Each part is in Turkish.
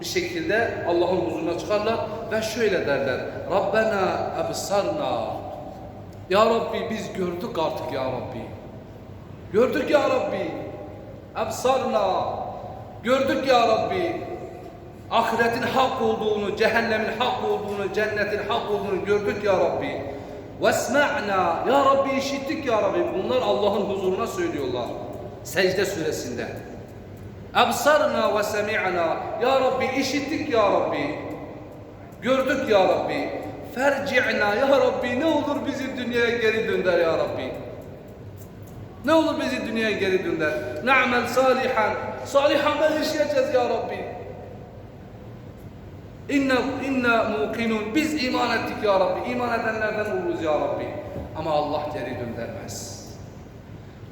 bir şekilde Allah'ın huzuruna çıkarlar ve şöyle derler. Rabbena ebsarna. Ya Rabbi biz gördük artık ya Rabbi. Gördük ya Rabbi. Ebsarna. Gördük ya Rabbi. Ahiretin hak olduğunu, cehennemin hak olduğunu, cennetin hak olduğunu gördük ya Rabbi. Vesma'na. Ya Rabbi işittik ya Rabbi. Bunlar Allah'ın huzuruna söylüyorlar. Secde suresinde. Ebsarna ve semi'na. Ya Rabbi işittik ya Rabbi. Gördük ya Rabbi. Ferci'na ya Rabbi ne olur bizi dünyaya geri dönder ya Rabbi. Ne olur bizi dünyaya geri dönder. Na'mel salihan. Salih amel işleyeceğiz ya Rabbi. İnna inna muqinun. Biz iman ettik ya Rabbi. İman edenlerden oluruz ya Rabbi. Ama Allah geri döndürmez.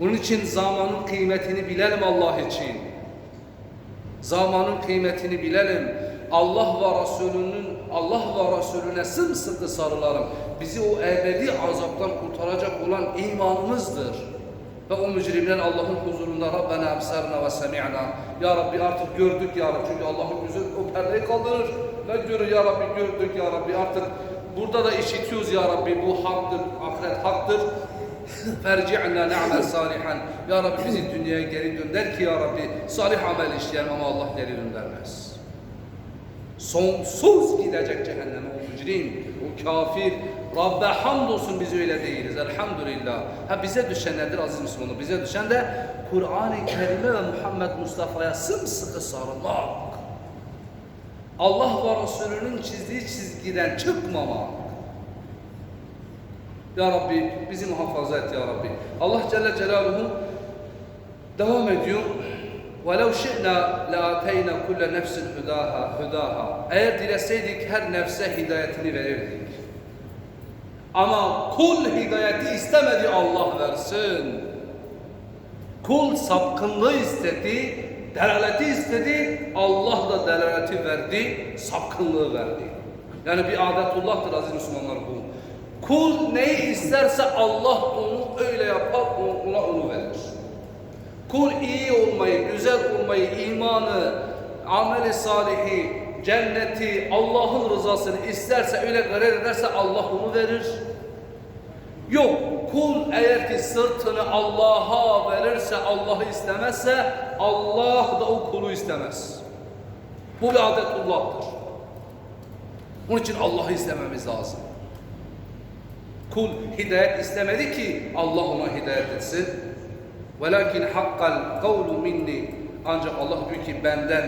Bunun için zamanın kıymetini bilelim Allah için. Zamanın kıymetini bilelim. Allah ve Resulünün Allah ve Resulüne sımsıkı sarılalım. Bizi o ebedi azaptan kurtaracak olan imanımızdır. Ve o mücrimler Allah'ın huzurunda Rabbena ebsarna ve semi'na. Ya Rabbi artık gördük ya Rabbi. Çünkü Allah'ın yüzü o perdeyi kaldırır. Ve diyor ya Rabbi gördük ya Rabbi artık burada da işitiyoruz ya Rabbi bu haktır, ahiret haktır. Ferci'na ne'mel salihan. Ya Rabbi bizi dünyaya geri dönder ki ya Rabbi salih amel işleyelim ama Allah geri döndürmez. Sonsuz gidecek cehenneme o mücrim, o kafir. Rabbe hamdolsun biz öyle değiliz elhamdülillah. Ha bize düşen nedir aziz Müslümanlar? Bize düşen de Kur'an-ı Kerim'e ve Muhammed Mustafa'ya sımsıkı sarılmak. Allah ve Resulünün çizdiği çizgiden çıkmamak. Ya Rabbi bizi muhafaza et ya Rabbi. Allah Celle Celaluhu devam ediyor. وَلَوْ شِئْنَا لَاَتَيْنَا كُلَّ نَفْسٍ هُدَاهَا هُدَاهَا Eğer dileseydik her nefse hidayetini verirdik. Ama kul hidayeti istemedi Allah versin. Kul sapkınlığı istedi, delaleti istedi, Allah da delaleti verdi, sapkınlığı verdi. Yani bir adetullah'tır aziz Müslümanlar bu. Kul neyi isterse Allah onu öyle yapar, ona onu verir. Kul iyi olmayı, güzel olmayı, imanı, ameli salihi, cenneti, Allah'ın rızasını isterse öyle garet ederse Allah onu verir. Yok, kul eğer ki sırtını Allah'a verirse, Allah'ı istemezse, Allah da o kulu istemez. Bu bir adetullah'tır. Onun için Allah'ı istememiz lazım. Kul hidayet istemedi ki Allah ona hidayet etsin. Velakin hakkal kavlu minni ancak Allah diyor ki benden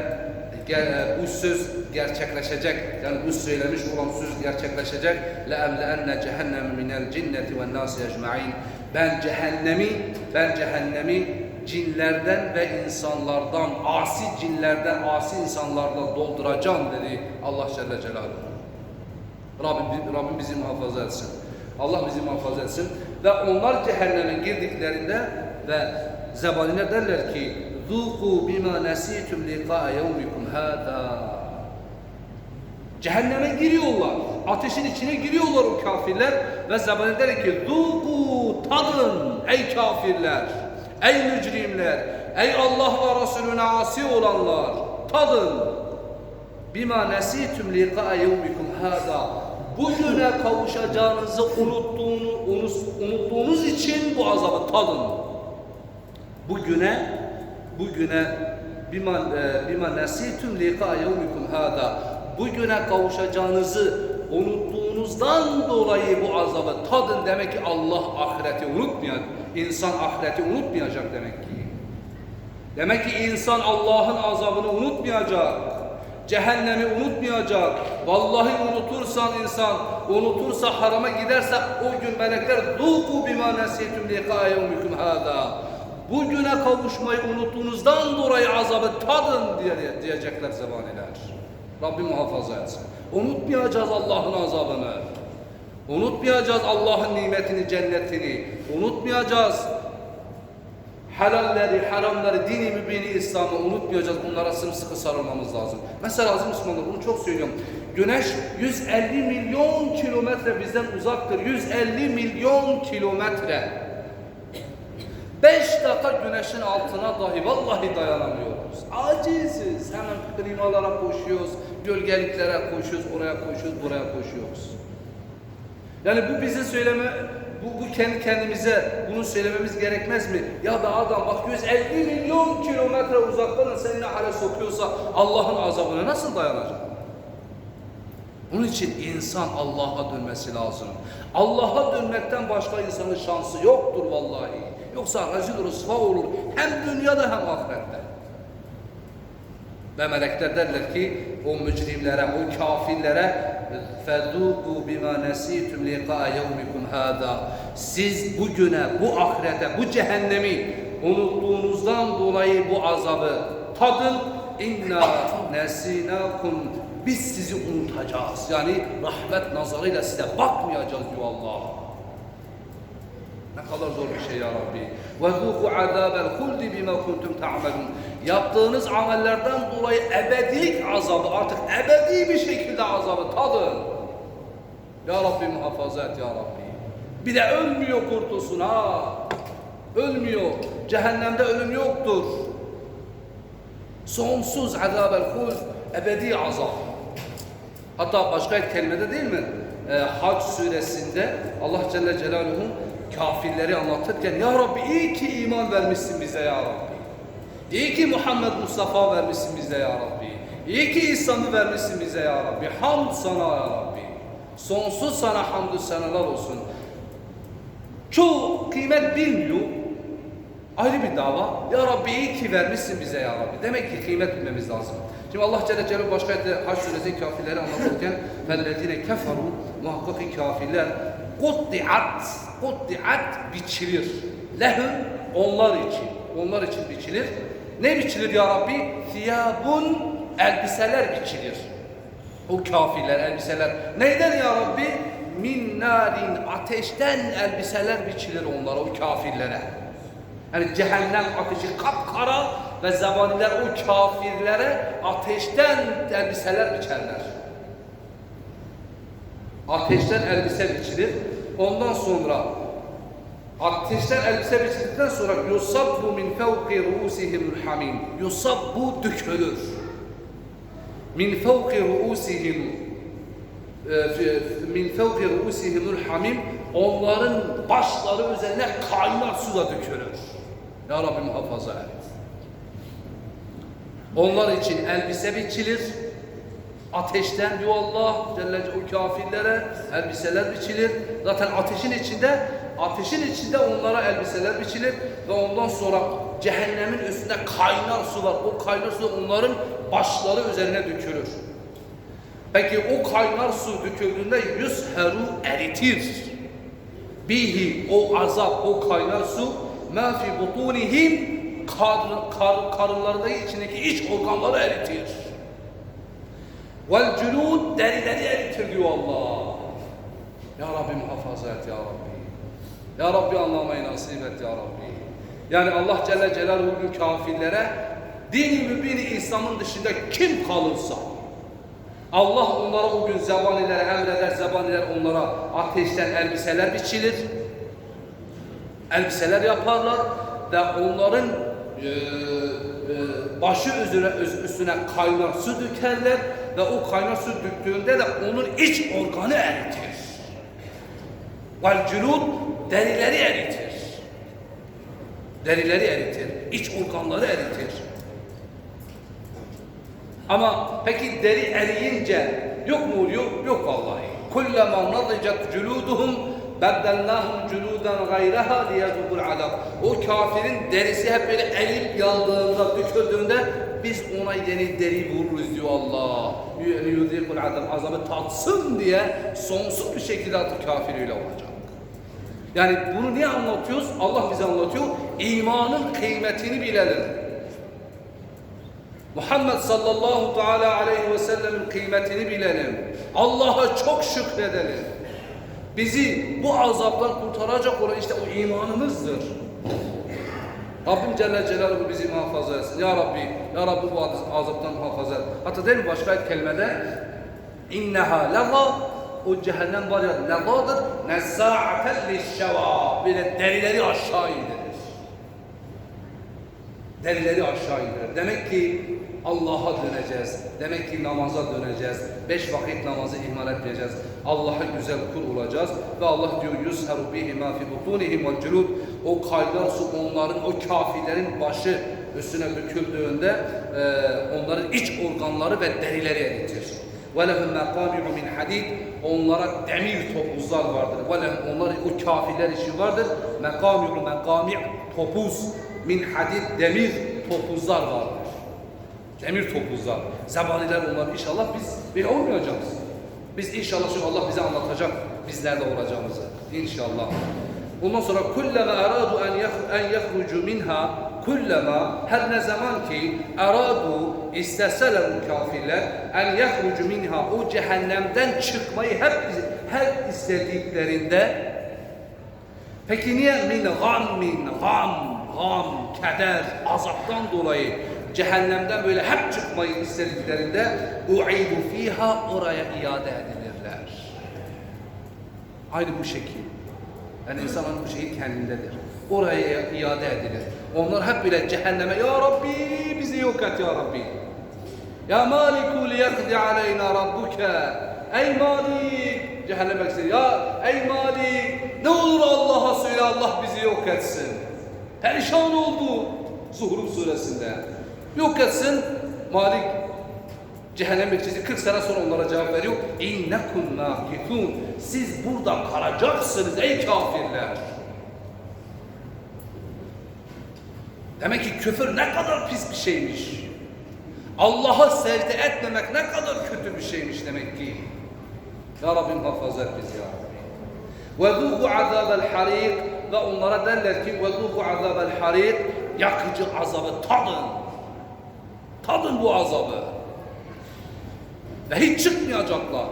bu söz gerçekleşecek. Yani bu söylemiş olan söz gerçekleşecek. La emleenne cehennem minel cinneti ve nasi ecmaîn. Ben cehennemi ben cehennemi cinlerden ve insanlardan, asi cinlerden, asi insanlardan dolduracağım dedi Allah Celle Celaluhu. Rabbim, Rabbim bizi muhafaza etsin. Allah bizi muhafaza etsin. Ve onlar cehenneme girdiklerinde ve zebanine derler ki ذُوقُوا بِمَا نَسِيتُمْ لِقَاءَ يَوْمِكُمْ هَذَا Cehenneme giriyorlar. Ateşin içine giriyorlar o kafirler ve zebanine der ki ذُوقُوا tadın ey kafirler, ey mücrimler, ey Allah ve Resulüne asi olanlar tadın. Bima nesitum liqa yevmikum hada. Bugüne kavuşacağınızı unuttuğunuz, unuttuğunuz için bu azabı tadın. Bugüne bugüne bima e, bima nesitum liqa yevmikum hada. Bugüne kavuşacağınızı unuttuğunuzdan dolayı bu azabı tadın demek ki Allah ahireti unutmayacak. İnsan ahireti unutmayacak demek ki. Demek ki insan Allah'ın azabını unutmayacak. Cehennemi unutmayacak. Vallahi unutursan insan, unutursa harama giderse o gün melekler ''Duku bima nesiyetüm liqa yevmikum hâdâ'' Bugüne kavuşmayı unuttuğunuzdan dolayı azabı tadın diye, diyecekler zebaniler. Rabbim muhafaza etsin. Unutmayacağız Allah'ın azabını. Unutmayacağız Allah'ın nimetini, cennetini. Unutmayacağız helalleri, haramları, dini mübini İslam'ı unutmayacağız. Bunlara sımsıkı sarılmamız lazım. Mesela aziz Müslümanlar bunu çok söylüyorum. Güneş 150 milyon kilometre bizden uzaktır. 150 milyon kilometre. 5 dakika güneşin altına dahi vallahi dayanamıyoruz. Aciziz. Hemen klimalara koşuyoruz, gölgeliklere koşuyoruz, oraya koşuyoruz, buraya koşuyoruz. Yani bu bize söyleme, bu, bu kendi kendimize bunu söylememiz gerekmez mi? Ya da adam bak 150 milyon kilometre uzaktan seni ne hale sokuyorsa Allah'ın azabına nasıl dayanacak? Bunun için insan Allah'a dönmesi lazım. Allah'a dönmekten başka insanın şansı yoktur vallahi. Yoksa rezil rüsva olur hem dünyada hem ahirette. Ve melekler derler ki o mücrimlere, o kafirlere فَذُوقُوا بِمَا نَسِيتُمْ لِقَاءَ يَوْمِكُمْ هَذَا Siz bugüne, bu ahirete, bu cehennemi unuttuğunuzdan dolayı bu azabı tadın. İnna nesinakum biz sizi unutacağız. Yani rahmet nazarıyla size bakmayacağız diyor Allah. Ne kadar zor bir şey ya Rabbi. وَذُوقُوا عَذَابَ الْخُلْدِ بِمَا كُنْتُمْ تَعْمَلُونَ Yaptığınız amellerden dolayı ebedilik azabı, artık ebedi bir şekilde azabı tadın. Ya Rabbi muhafaza et ya Rabbi. Bir de ölmüyor kurtulsun ha. Ölmüyor. Cehennemde ölüm yoktur. Sonsuz azab-el hul, ebedi azap. Hatta başka bir kelimede değil mi? Ee, Hac suresinde Allah Celle Celaluhu kafirleri anlatırken Ya Rabbi iyi ki iman vermişsin bize ya Rabbi. İyi ki Muhammed Mustafa vermişsin bize ya Rabbi. İyi ki İslam'ı vermişsin bize ya Rabbi. Hamd sana ya Rabbi. Sonsuz sana hamdü senalar olsun. Çoğu kıymet bilmiyor. Ayrı bir dava. Ya Rabbi iyi ki vermişsin bize ya Rabbi. Demek ki kıymet bilmemiz lazım. Şimdi Allah Celle Celaluhu başka ayette Haç suresi kafirleri anlatırken فَالَّذِينَ كَفَرُوا Muhakkak ki kafirler قُطِّعَتْ kuttiat biçilir. Lehum onlar için. Onlar için biçilir. Ne biçilir ya Rabbi? Thiyabun elbiseler biçilir. O kafirler elbiseler. Neyden ya Rabbi? Min narin ateşten elbiseler biçilir onlara o kafirlere. Yani cehennem ateşi kapkara ve zabaniler o kafirlere ateşten elbiseler biçerler. Ateşten elbise biçilir. Ondan sonra ateşten elbise biçildikten sonra yusabbu min fevki ruusihimul hamim. Yusabbu dökülür. Min fevki ruusihim e, min fevki ruusihimul hamim onların başları üzerine kaynar su da dökülür. Ya Rabbi muhafaza et. Onlar için elbise biçilir. Ateşten diyor Allah Celle o kafirlere elbiseler biçilir. Zaten ateşin içinde ateşin içinde onlara elbiseler biçilir ve ondan sonra cehennemin üstünde kaynar su var. O kaynar su onların başları üzerine dökülür. Peki o kaynar su döküldüğünde yusheru eritir. Bihi o azap, o kaynar su ma fi butunihim kar, kar, karınlarındaki içindeki iç organları eritir. Vel cülud derileri eritir diyor Allah. Ya Rabbi muhafaza et ya Rabbi. Ya Rabbi anlamayı nasip et ya Rabbi. Yani Allah Celle Celaluhu kafirlere dini mübini İslam'ın dışında kim kalırsa Allah onlara o gün zebanilere emreder, zebaniler onlara ateşten elbiseler biçilir. Elbiseler yaparlar ve onların e, e, başı üzerine, üstüne kaynar su dökerler ve o kaynar su döktüğünde de onun iç organı eritir. Vel cülud derileri eritir. Derileri eritir. iç organları eritir. Ama peki deri eriyince yok mu oluyor? Yok vallahi. Kullama nadicat culuduhum beddellahum culudan gayraha liyezubul azab. O kafirin derisi hep böyle eriyip yandığında, döküldüğünde biz ona yeni deri vururuz diyor Allah. Yudikul azab. Azabı tatsın diye sonsuz bir şekilde artık kafiriyle olacak. Yani bunu niye anlatıyoruz? Allah bize anlatıyor. İmanın kıymetini bilelim. Muhammed sallallahu teala aleyhi ve sellemin kıymetini bilelim. Allah'a çok şükredelim. Bizi bu azaptan kurtaracak olan işte o imanımızdır. Rabbim Celle Celaluhu bizi muhafaza etsin. Ya Rabbi, Ya Rabbi bu azaptan muhafaza et. Hatta değil mi başka bir kelimede? İnneha leva o cehennem var ya levadır. Nezza'aten lişşeva. Böyle derileri aşağı indirir. Derileri aşağı indirir. Demek ki Allah'a döneceğiz. Demek ki namaza döneceğiz. Beş vakit namazı ihmal etmeyeceğiz. Allah'a güzel kul olacağız. Ve Allah diyor yuzheru bihi ma fi butunihim vel culud. O kaynar su onların, o kafirlerin başı üstüne döküldüğünde e, onların iç organları ve derileri eritir. وَلَهُمْ مَقَامِعُ مِنْ حَدِيدٍ Onlara demir topuzlar vardır. وَلَهُمْ Onlar o kafirler için vardır. مَقَامِعُ مَقَامِعُ Topuz. Min hadid demir topuzlar vardır. Demir topuzlar. Zebaniler onlar inşallah biz bir olmayacağız. Biz inşallah çünkü Allah bize anlatacak bizler de olacağımızı. İnşallah. Ondan sonra kullama aradu en yah- en yahrucu minha kullama her ne zaman ki aradu isteseler bu kafirler en yahrucu minha o cehennemden çıkmayı hep her istediklerinde Peki niye min gammin, gam, gam, keder, azaptan dolayı cehennemden böyle hep çıkmayı istediklerinde u'idu fiha oraya iade edilirler. Aynı bu şekil. Yani insanın bu şeyi kendindedir. Oraya iade edilir. Onlar hep böyle cehenneme Ya Rabbi bizi yok et Ya Rabbi. Ya Maliku liyakdi aleyna rabbuke. Ey Malik. Cehenneme gitsin. Ya ey Malik. Ne olur Allah'a söyle Allah bizi yok etsin. Perişan oldu. Zuhruf suresinde. Yok etsin. Malik Cehennem bekçisi 40 sene sonra onlara cevap veriyor. İnnekum nakifun. Siz burada kalacaksınız ey kafirler. Demek ki küfür ne kadar pis bir şeymiş. Allah'a secde etmemek ne kadar kötü bir şeymiş demek ki. Ya Rabbim muhafaza et bizi ya Rabbi. وَذُوقُ عَذَابَ الْحَرِيقِ Ve onlara derler ki وَذُوقُ عَذَابَ الْحَرِيقِ Yakıcı azabı tadın. Tadın bu azabı. Ve hiç çıkmayacaklar.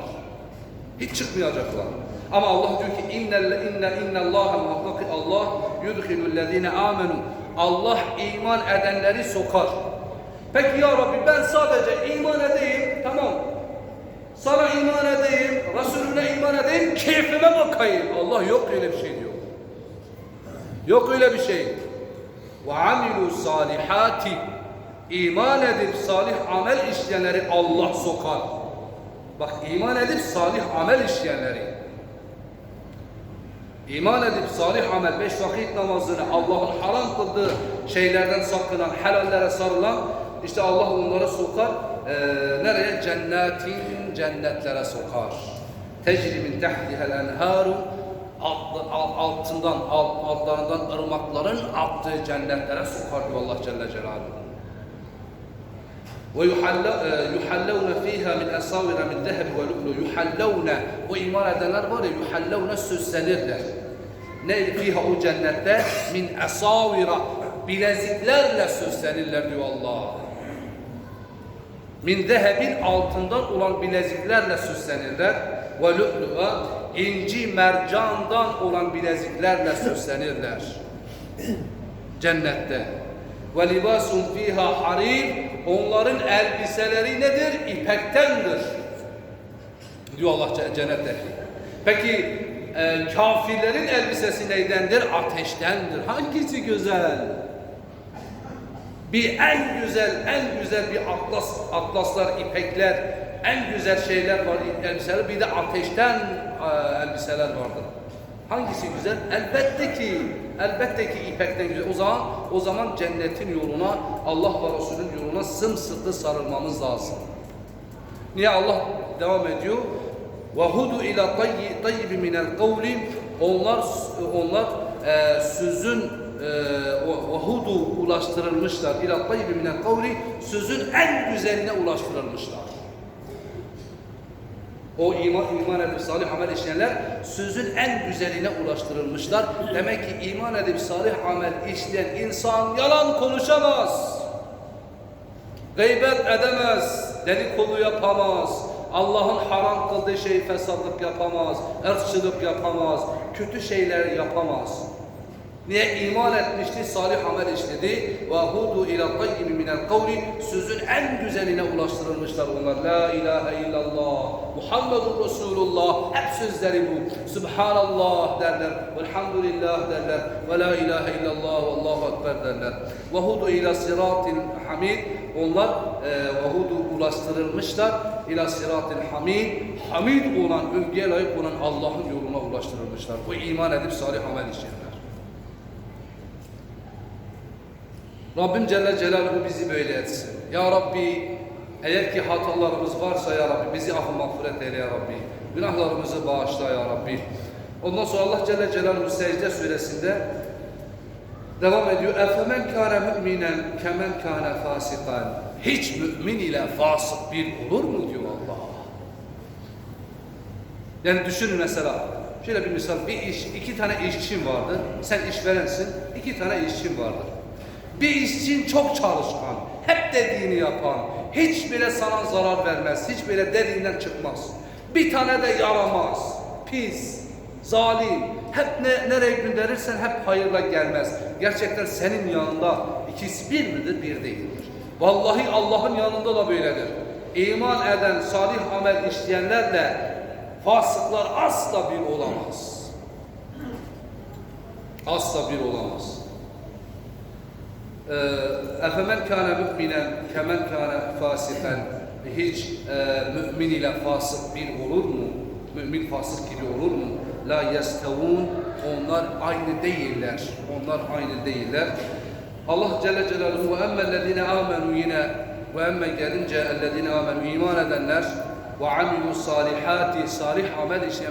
Hiç çıkmayacaklar. Ama Allah diyor ki inne inne inne Allah muhakkak Allah yudhilul amenu. Allah iman edenleri sokar. Peki ya Rabbi ben sadece iman edeyim. Tamam. Sana iman edeyim, Resulüne iman edeyim, keyfime bakayım. Allah yok öyle bir şey diyor. Yok öyle bir şey. Ve amilu salihati iman edip salih amel işleyenleri Allah sokar. Bak iman edip salih amel işleyenleri. İman edip salih amel, beş vakit namazını, Allah'ın haram kıldığı şeylerden sakınan, helallere sarılan, işte Allah onları sokar. Ee, nereye? Cennetin cennetlere sokar. Tecri min tehtihel enharu alt- alt- altından, alt, altlarından ırmakların aktığı cennetlere sokar diyor Allah Celle Celaluhu. Ve yuhallavne fiha min esavira min dehebi ve luklu. Yuhallavne, o iman edenler var ya, yuhallavne süslenirler. Ne fiha o cennette? Min esavira, bileziklerle süslenirler diyor Allah. Min dehebin altından olan bileziklerle süslenirler. Ve luklu'a, inci mercandan olan bileziklerle süslenirler. Cennette. Ve libasun fiha harir onların elbiseleri nedir? İpektendir. Diyor Allah ce- cennetteki. Peki e, kafirlerin elbisesi neydendir? Ateştendir. Hangisi güzel? Bir en güzel, en güzel bir atlas, atlaslar, ipekler, en güzel şeyler var, elbiseler. Bir de ateşten e, elbiseler vardır. Hangisi güzel? Elbette ki, elbette ki ipekten güzel. O zaman, o zaman cennetin yoluna, Allah ve Resulünün yoluna sımsıkı sarılmamız lazım. Niye Allah devam ediyor? Vahudu ila tayyi tayyibi minel kavli onlar onlar e, sözün e, vahudu ulaştırılmışlar ila tayyibi minel kavli sözün en güzeline ulaştırılmışlar. O iman, iman edip salih amel işleyenler sözün en güzeline ulaştırılmışlar. Demek ki iman edip salih amel işleyen insan yalan konuşamaz. Gıybet edemez, dedikodu yapamaz, Allah'ın haram kıldığı şey fesatlık yapamaz, ırkçılık yapamaz, kötü şeyler yapamaz. Niye iman etmişti, salih amel işledi. Hudu ila tayyimi minel kavli sözün en güzeline ulaştırılmışlar onlar. La ilahe illallah, Muhammedun Resulullah. Hep sözleri bu. Subhanallah derler, velhamdülillah derler, ve la ilahe illallah, Allahu ekber derler. Hudu ila siratil hamid. Onlar e, vahudu ulaştırılmışlar. İla siratil hamid. Hamid olan, övgüye layık olan Allah'ın yoluna ulaştırılmışlar. Bu iman edip salih amel işleyenler. Rabbim Celle Celaluhu bizi böyle etsin. Ya Rabbi eğer ki hatalarımız varsa ya Rabbi bizi affı mağfiret eyle ya Rabbi. Günahlarımızı bağışla ya Rabbi. Ondan sonra Allah Celle Celaluhu secde suresinde devam ediyor. Efemen kâne müminen kemen kâne fasikan. Hiç mümin ile fasık bir olur mu diyor Allah. Yani düşünün mesela. Şöyle bir misal. Bir iş, iki tane işçin vardır. Sen işverensin. iki tane işçin vardır. Bir işçin çok çalışkan. Hep dediğini yapan. Hiç bile sana zarar vermez. Hiç bile dediğinden çıkmaz. Bir tane de yaramaz. Pis. Zalim. Hep ne, nereye gönderirsen hep hayırla gelmez. Gerçekten senin yanında ikisi bir midir? Bir değildir. Vallahi Allah'ın yanında da böyledir. İman eden, salih amel işleyenlerle fasıklar asla bir olamaz. Asla bir olamaz. Ee, Efemen kâne müminen kemen kâne fasiken hiç e, mümin ile fasık bir olur mu? Mümin fasık gibi olur mu? La yestevun onlar aynı değiller. Onlar aynı değiller. Allah Celle Celaluhu ve emmellezine amenu yine ve emme gelince ellezine amenu iman edenler ve amilu salihati salih amel işleyen